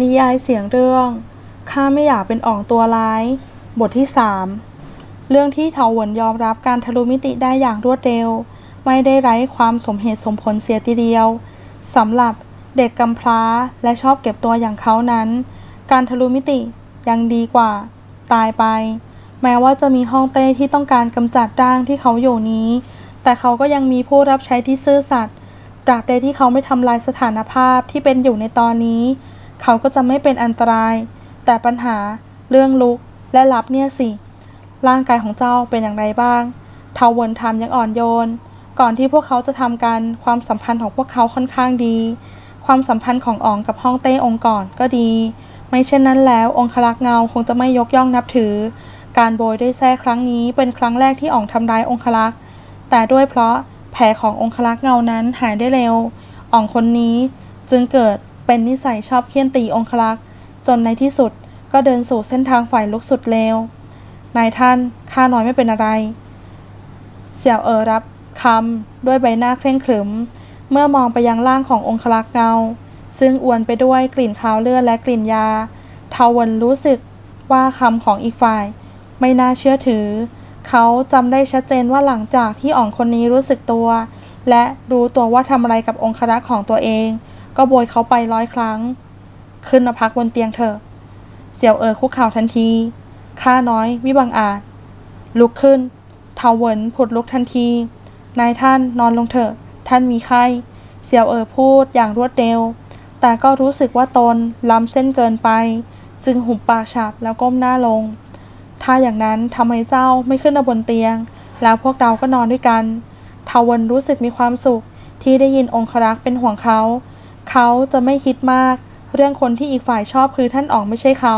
นิยายเสียงเรื่อง ข้าไม่อยากเป็นอ่องตัวร้าย บทที่ 3 เรื่องที่เถาหวนยอมรับการทะลุมิติได้อย่างรวดเร็ว ไม่ได้ไร้ความสมเหตุสมผลเสียทีเดียวสำหรับเด็กกำพร้าและชอบเก็บตัวอย่างเขานั้น การทะลุมิติยังดีกว่า ตายไป แม้ว่าจะมีห้องเต้ที่ต้องการกำจัดร่างที่เขาอยู่นี้ แต่เขาก็ยังมีผู้รับใช้ที่ซื่อสัตย์ตราบใดที่เขาไม่ทำลายสถานภาพที่เป็นอยู่ในตอนนี้ เขาก็จะไม่เป็นอันตราย แต่ปัญหาเรื่องลุกและลับเนี่ยสิ ร่างกายของเจ้าเป็นอย่างไรบ้างเทาเวินถามยังอ่อนโยน ก่อนที่พวกเขาจะทำกันความสัมพันธ์ของพวกเขาค่อนข้างดี ความสัมพันธ์ของอ๋องกับฮ่องเต้องค์ก่อนก็ดี ไม่เช่นนั้นแล้วองคลักษ์เงาคงจะไม่ยกย่องนับถือ การโบยด้วยแท้ครั้งนี้เป็นครั้งแรกที่อ๋องทำร้ายองคลักษ์แต่ด้วยเพราะแผลขององคลักษ์เงานั้นหายได้เร็ว อ่องคนนี้จึงเกิด เป็นนิสัยชอบเคี่ยนตีองคลักษ์จนในที่สุดก็เดินสู่เส้นทางฝ่ายลุกสุดเลวนายท่านข้าน้อยไม่เป็นอะไร เสี่ยวเอ๋อรับคำด้วยใบหน้าเคร่งขรึม เมื่อมองไปยังร่างขององคลักษ์เงา ซึ่งอวนไปด้วยกลิ่นคาวเลือดและกลิ่นยาทาวันรู้สึกว่าคำของอีกฝ่าย ไม่น่าเชื่อถือ เขาจำได้ชัดเจนว่าหลังจากที่อ่องคนนี้รู้สึกตัว และรู้ตัวว่าทำอะไรกับองครักษ์ของตัวเอง ก็โบยเขาไปร้อยครั้ง ขึ้นมาพักบนเตียงเถอเสี่ยวเอ๋อคุกเข่าทันที ข้าน้อยมิบังอาจ ลุกขึ้นเทาเวินผุดลุกทันที นายท่านนอนลงเถอะ ท่านมีไข้ เสี่ยวเอ๋อพูดอย่างรวดเร็ว แต่ก็รู้สึกว่าตนล้ำเส้นเกินไป จึงหุบปากฉับแล้วก้มหน้าลง ถ้าอย่างนั้นทำไมเจ้าไม่ขึ้นมาบนเตียง แล้วพวกเราก็นอนด้วยกันเทาวันรู้สึกมีความสุขที่ได้ยินองครักษ์เป็นห่วงเขา เขาจะไม่คิดมาก เรื่องคนที่อีกฝ่ายชอบคือท่านอ๋องไม่ใช่เขา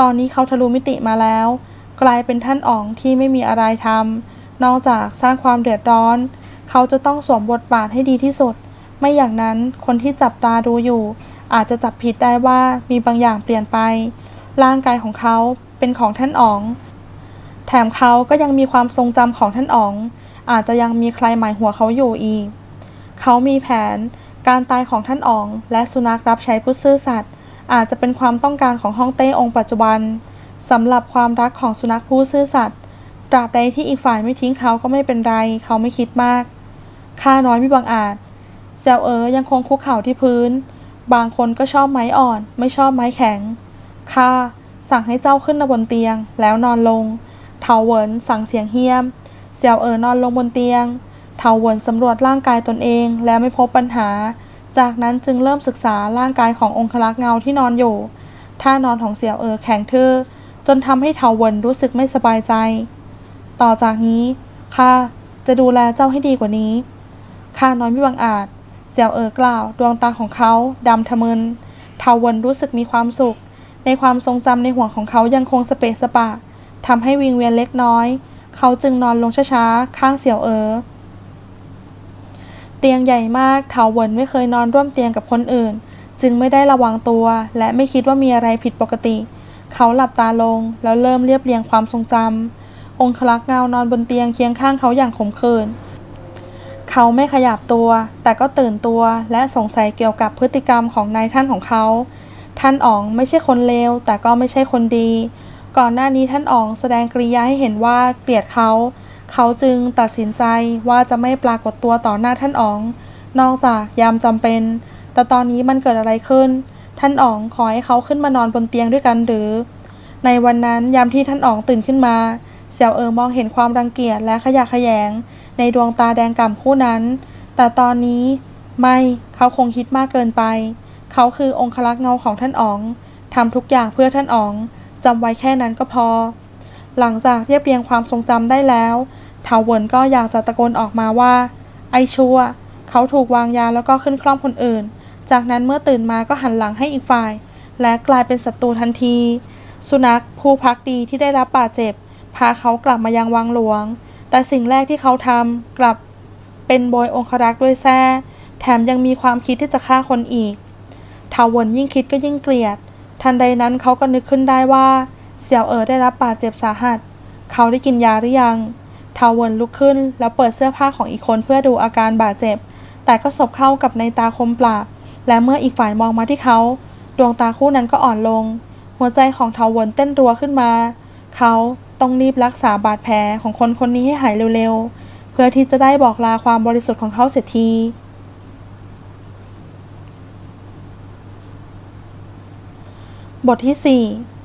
ตอนนี้เขาทะลุมิติมาแล้ว กลายเป็นท่านอ๋องที่ไม่มีอะไรทำนอกจากสร้างความเดือดร้อน เขาจะต้องสวมบทบาทให้ดีที่สุด ไม่อย่างนั้นคนที่จับตาดูอยู่ อาจจะจับผิดได้ว่ามีบางอย่างเปลี่ยนไป ร่างกายของเขาเป็นของท่านอ๋องแถมเขาก็ยังมีความทรงจำของท่านอ๋อง อาจจะยังมีใครหมายหัวเขาอยู่อีก เขามีแผน การตายของท่านอ๋อง และสุนัขรับใช้ผู้ซื่อสัตย์อาจจะเป็นความต้องการของฮ่องเต้องค์ปัจจุบันสำหรับความรักของสุนัขผู้ซื่อสัตย์ตราบใดที่อีกฝ่ายไม่ทิ้งเขาก็ไม่เป็นไร เขาไม่คิดมากข้าน้อยไม่บังอาจเซลเอ๋อยังคงคุกเข่าที่พื้น บางคนก็ชอบไม้อ่อน ไม่ชอบไม้แข็งข้าสั่งให้เจ้าขึ้นมาบนเตียง แล้วนอนลงเทาเวินสั่งเสียงเฮี้ยมเสี่ยวเอ๋อนอนลงบนเตียงาหวนสำรวจร่างกายตนเองแล้วไม่พบปัญหา จากนั้นจึงเริ่มศึกษาร่างกายขององคลักษ์เงาที่นอนอยู่ ท่านอนของเสี่ยวเอ๋อแข็งทื่อจนทำให้เทาวนรู้สึกไม่สบายใจ ต่อจากนี้ข้าจะดูแลเจ้าให้ดีกว่านี้ข้าน้อยไม่บังอาจ เสี่ยวเอ๋อกล่าว ดวงตาของเขาดำทะมึนเทาวนรู้สึกมีความสุข ในความทรงจำในห่วงของเขายังคงสเปะสปะทำให้วิงเวียนเล็กน้อย เขาจึงนอนลงช้าๆข้างเสี่ยวเอ๋อ เตียงใหญ่มากเถาเวินไม่เคยนอนร่วมเตียงกับคนอื่น จึงไม่ได้ระวังตัว และไม่คิดว่ามีอะไรผิดปกติ เขาหลับตาลง แล้วเริ่มเรียบเรียงความทรงจำองคลักษ์เงานอนบนเตียงเคียงข้างเขาอย่างขมขื่นเขาไม่ขยับตัว แต่ก็ตื่นตัวและสงสัยเกี่ยวกับพฤติกรรมของนายท่านของเขา ท่านอ๋องไม่ใช่คนเลวแต่ก็ไม่ใช่คนดี ก่อนหน้านี้ท่านอ๋องแสดงกริยาให้เห็นว่าเกลียดเขา เขาจึงตัดสินใจว่าจะไม่ปรากฏตัวต่อหน้าท่านอ๋อง นอกจากยามจำเป็น แต่ตอนนี้มันเกิดอะไรขึ้น ท่านอ๋องขอให้เขาขึ้นมานอนบนเตียงด้วยกันหรือ ในวันนั้นยามที่ท่านอ๋องตื่นขึ้นมาเสี่ยวเอ๋อมองเห็นความรังเกียจและขยะแขยง ในดวงตาแดงก่ำคู่นั้น แต่ตอนนี้ไม่เขาคงคิดมากเกินไป เขาคือองคลักษ์เงาของท่านอ๋องทำทุกอย่างเพื่อท่านอ๋องจำไว้แค่นั้นก็พอ หลังจากเรียบเรียงความทรงจำได้แล้วทาวเวินก็อยากจะตะโกนออกมาว่า ไอชัว เขาถูกวางยาแล้วก็ขึ้นคล่อมคนอื่น จากนั้นเมื่อตื่นมาก็หันหลังให้อีกฝ่าย และกลายเป็นศัตรูทันที สุนัขผู้พักดีที่ได้รับบาดเจ็บ พาเขากลับมายังวังหลวง แต่สิ่งแรกที่เขาทำกลับเป็นโบยองครักษ์ด้วยแท้แถมยังมีความคิดที่จะฆ่าคนอีกทาเวินยิ่งคิดก็ยิ่งเกลียด ทันใดนั้นเขาก็นึกขึ้นได้ว่า เสี่ยวเอ๋อได้รับบาดเจ็บสาหัส เขาได้กินยาหรือยังเทาเวินลุกขึ้นแล้วเปิดเสื้อผ้าของอีกคนเพื่อดูอาการบาดเจ็บ แต่ก็สบเข้ากับในตาคมปราบ และเมื่ออีกฝ่ายมองมาที่เขา ดวงตาคู่นั้นก็อ่อนลง หัวใจของเทาเวินเต้นรัวขึ้นมา เขาต้องรีบรักษาบาดแผลของคนคนนี้ให้หายเร็วๆ เพื่อที่จะได้บอกลาความบริสุทธิ์ของเขาเสียทีบทที่ 4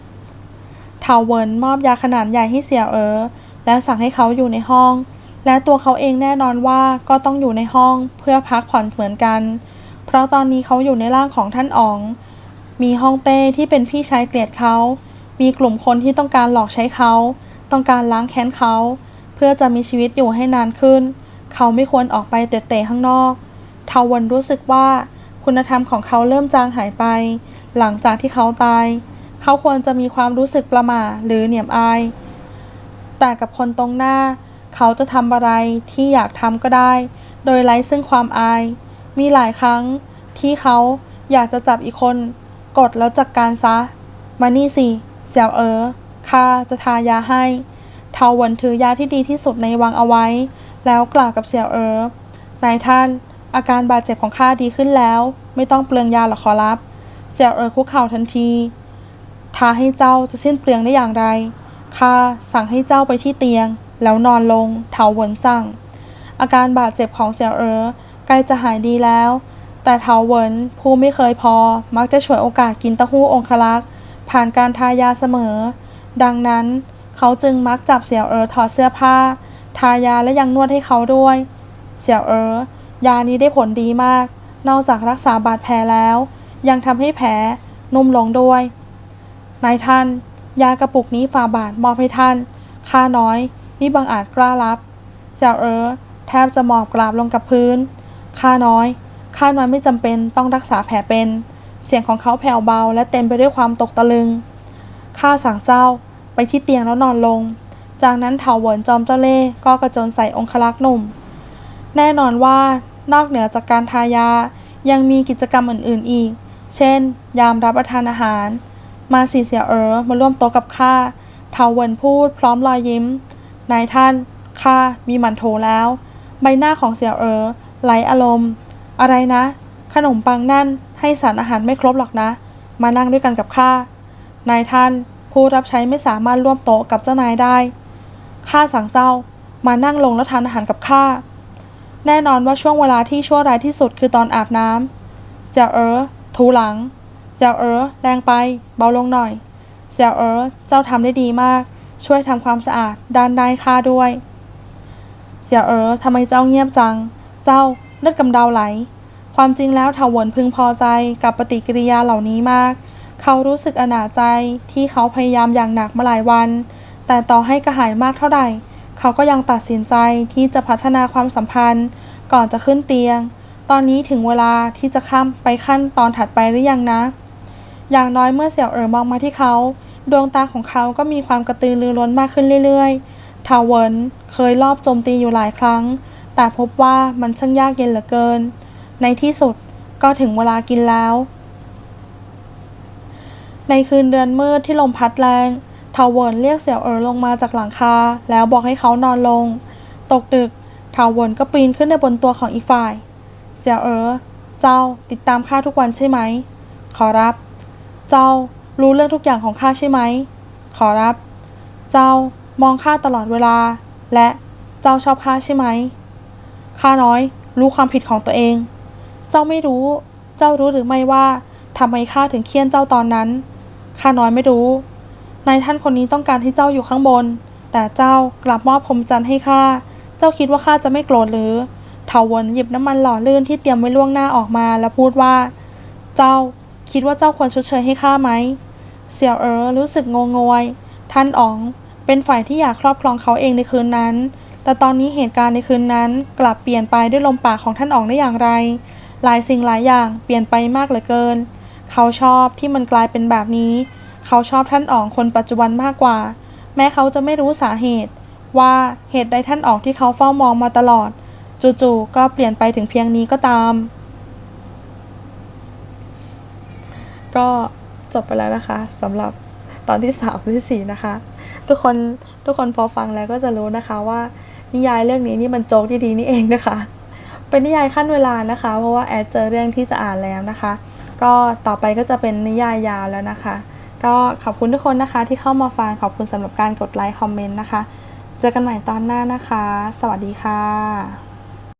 เทาเวินมอบยาขนาดใหญ่ให้เสี่ยวเอ๋อและสั่งให้เขาอยู่ในห้อง และตัวเขาเองแน่นอนว่าก็ต้องอยู่ในห้องเพื่อพักผ่อนเหมือนกัน เพราะตอนนี้เขาอยู่ในร่างของท่านอ๋อง มีฮ่องเต้ที่เป็นพี่ชายเกลียดเขา มีกลุ่มคนที่ต้องการหลอกใช้เขา ต้องการล้างแค้นเขา เพื่อจะมีชีวิตอยู่ให้นานขึ้น เขาไม่ควรออกไปเตะๆข้างนอกเทาวันรู้สึกว่าคุณธรรมของเขาเริ่มจางหายไป หลังจากที่เขาตาย เขาควรจะมีความรู้สึกประหม่าหรือเหนียมอาย แต่กับคนตรงหน้า เขาจะทำอะไรที่อยากทำก็ได้ โดยไร้ซึ่งความอาย มีหลายครั้งที่เขาอยากจะจับอีกคน กดแล้วจัดกการซะ มานี่สิเสี่ยวเอ๋อข้าจะทายาให้เทาหวนถือยาที่ดีที่สุดในวังเอาไว้ แล้วกล่าวกับเสี่ยวเอ๋อนายท่าน อาการบาดเจ็บของข้าดีขึ้นแล้ว ไม่ต้องเปลืองยาหรอกขอรับ เสี่ยวเอ๋อคุกเข่าทันที ท้าให้เจ้าจะสิ้นเปลืองได้อย่างไร ข้าสั่งให้เจ้าไปที่เตียง แล้วนอนลง เถาหวนสั่ง อาการบาดเจ็บของเสี่ยวเอ๋อใกล้จะหายดีแล้ว แต่เถาหวนผู้ไม่เคยพอ มักจะฉวยโอกาสกินเต้าหู้องคลักษ์ผ่านการทายาเสมอ ดังนั้นเขาจึงมักจับเสี่ยวเอ๋อถอดเสื้อผ้า ทายาและยังนวดให้เขาด้วย เสี่ยวเอ๋อยานี้ได้ผลดีมาก นอกจากรักษาบาดแผลแล้ว ยังทำให้แผลนุ่มลงด้วย นายท่าน ยากระปุกนี้ฝ่าบาทมอบให้ท่าน ข้าน้อย นี่บังอาจกล้ารับเสี่ยวเอ๋อแทบจะหมอบกราบลงกับพื้น ข้าน้อย ข้าน้อยไม่จำเป็นต้องรักษาแผลเป็น เสียงของเขาแผ่วเบาและเต็มไปด้วยความตกตะลึง ข้าสั่งเจ้าไปที่เตียงแล้วนอนลง จากนั้นเถาหวนจอมเจ้าเล่ห์ก็กระโจนใส่องคลักษ์หนุ่ม แน่นอนว่านอกเหนือจากการทายา ยังมีกิจกรรมอื่นๆอีก เช่น ยามรับประทานอาหาร มาสีเสียเอ๋อมาร่วมโต๊ะกับข้าเทาเวินพูด พร้อมรอยยิ้ม นายท่านข้ามีหมันโถแล้ว ใบหน้าของเสียเอ๋อไหลอารมณ์ อะไรนะ ขนมปังนั่นให้สารอาหารไม่ครบหรอกนะ มานั่งด้วยกันกับข้านายท่านผู้รับใช้ไม่สามารถร่วมโต๊ะกับเจ้านายได้ข้าสั่งเจ้ามานั่งลงแล้วทานอาหารกับข้าแน่นอนว่าช่วงเวลาที่ชั่วร้ายที่สุดคือตอนอาบน้ำเสียเออถูหลัง เสี่ยวเอ๋อแรงไป เบาลงหน่อยเสี่ยวเอ๋อเจ้าทำได้ดีมาก ช่วยทำความสะอาดด้านได้ข้าด้วยเสี่ยวเอ๋อทำไมเจ้าเงียบจัง เจ้าเลือดกำเดาไหล ความจริงแล้วถาวนพึงพอใจกับปฏิกิริยาเหล่านี้มาก เขารู้สึกอนาจใจที่เขาพยายามอย่างหนักมาหลายวัน แต่ต่อให้กระหายมากเท่าไหร่ เขาก็ยังตัดสินใจที่จะพัฒนาความสัมพันธ์ ก่อนจะขึ้นเตียง ตอนนี้ถึงเวลาที่จะข้ามไปขั้นตอนถัดไปหรือยังนะ อย่างน้อยเมื่อเสี่ยวเอ๋อมองมาที่เขา ดวงตาของเขาก็มีความกระตือรือร้นมากขึ้นเรื่อยๆทาวเวินเคยลอบโจมตีอยู่หลายครั้ง แต่พบว่ามันช่างยากเย็นเหลือเกิน ในที่สุดก็ถึงเวลากินแล้ว ในคืนเดือนมืดที่ลมพัดแรงทาวเวินเรียกเสี่ยวเอ๋อลงมาจากหลังคา แล้วบอกให้เขานอนลง ตกดึกทาวเวินก็ปีนขึ้นในบนตัวของอีฝ่าย เสี่ยวเอ๋อเจ้าติดตามข้าทุกวันใช่ไหม ขอรับ เจ้ารู้เรื่องทุกอย่างของข้าใช่ไหม ขอรับ เจ้ามองข้าตลอดเวลา และเจ้าชอบข้าใช่ไหม ข้าน้อยรู้ความผิดของตัวเอง เจ้าไม่รู้ เจ้ารู้หรือไม่ว่าทำไมข้าถึงเคี่ยนเจ้าตอนนั้น ข้าน้อยไม่รู้ นายท่านคนนี้ต้องการให้เจ้าอยู่ข้างบน แต่เจ้ากลับมอบพรมจันทร์ให้ข้า เจ้าคิดว่าข้าจะไม่โกรธหรือเถาวนหยิบน้ำมันหล่อลื่นที่เตรียมไว้ล่วงหน้าออกมาแล้วพูดว่า เจ้า คิดว่าเจ้าควรชดเชยให้ข้าไหม เสี่ยวเอ๋อรู้สึกงงงวย ท่านอ๋อง เป็นฝ่ายที่อยากครอบครองเขาเองในคืนนั้น แต่ตอนนี้เหตุการณ์ในคืนนั้น กลับเปลี่ยนไปด้วยลมปากของท่านอ๋องได้อย่างไร หลายสิ่งหลายอย่างเปลี่ยนไปมากเหลือเกิน เขาชอบที่มันกลายเป็นแบบนี้ เขาชอบท่านอ๋องคนปัจจุบันมากกว่า แม้เขาจะไม่รู้สาเหตุ ว่าเหตุใดท่านอ๋องที่เขาเฝ้ามองมาตลอด จู่ๆก็เปลี่ยนไปถึงเพียงนี้ก็ตาม ก็จบไปแล้วนะคะสำหรับตอนที่สามที่สี่นะคะ ทุกคนทุกคนพอฟังแล้วก็จะรู้นะคะว่านิยายเรื่องนี้นี่มันโจ๊กดีๆนี่เองนะคะ เป็นนิยายขั้นเวลานะคะ เพราะว่าแอดเจอเรื่องที่จะอ่านแล้วนะคะ ก็ต่อไปก็จะเป็นนิยายยาวแล้วนะคะ ก็ขอบคุณทุกคนนะคะที่เข้ามาฟังขอบคุณสำหรับการกดไลค์คอมเมนต์นะคะ เจอกันใหม่ตอนหน้านะคะ สวัสดีค่ะ